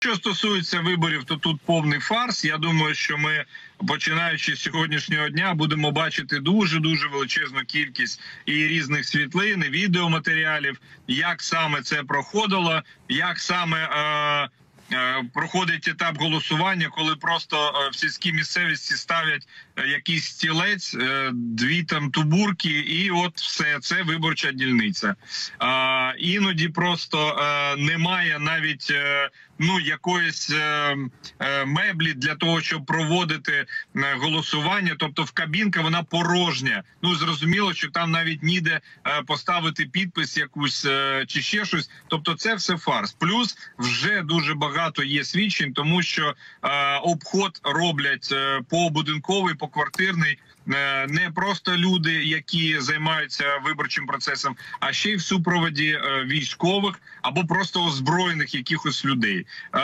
Що стосується виборів, то тут повний фарс. Я думаю, що ми, починаючи з сьогоднішнього дня, будемо бачити дуже дуже величезну кількість і різних світлин, і відеоматеріалів, як саме це проходило, як саме. Е- Проходить етап голосування, коли просто е, в сільській місцевості ставлять е, якийсь стілець, е, дві там тубурки, і от все це виборча дільниця. Іноді просто е, немає навіть е, ну якоїсь е, е, меблі для того, щоб проводити е, голосування. Тобто, в кабінка вона порожня. Ну зрозуміло, що там навіть ніде е, поставити підпис, якусь е, чи ще щось. Тобто, це все фарс. Плюс вже дуже багато є свідчень, тому що е, обход роблять е, побудинковий, поквартирний. квартирний. Не просто люди, які займаються виборчим процесом, а ще й в супроводі е, військових або просто озброєних якихось людей. Е,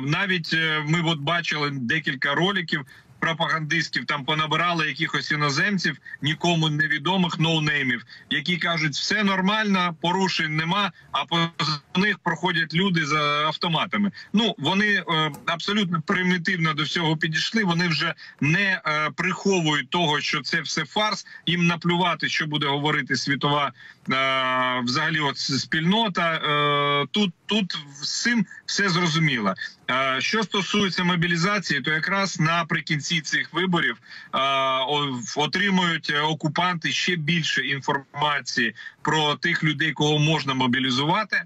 Навіть е, ми от бачили декілька роликів. Пропагандистів там понабирали якихось іноземців, нікому невідомих ноунеймів, які кажуть, все нормально, порушень нема. А поза них проходять люди за автоматами. Ну вони е, абсолютно примітивно до всього підійшли. Вони вже не е, приховують того, що це все фарс. Їм наплювати, що буде говорити світова е, взагалі, от спільнота. Е, тут тут цим все зрозуміло. Е, що стосується мобілізації, то якраз наприкінці цих виборів е, отримують е, окупанти ще більше інформації про тих людей, кого можна мобілізувати.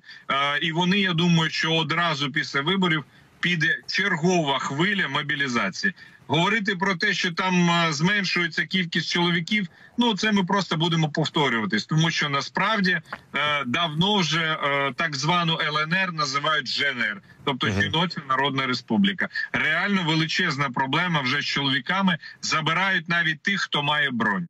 І вони, я думаю, що одразу після виборів піде чергова хвиля мобілізації. Говорити про те, що там е, зменшується кількість чоловіків. Ну це ми просто будемо повторюватись, тому що насправді е, давно вже е, так звану ЛНР називають ЖНР, тобто Мгм. Жіноча Народна Республіка. Реально величезна проблема вже з чоловіками забирають навіть тих, хто має бронь.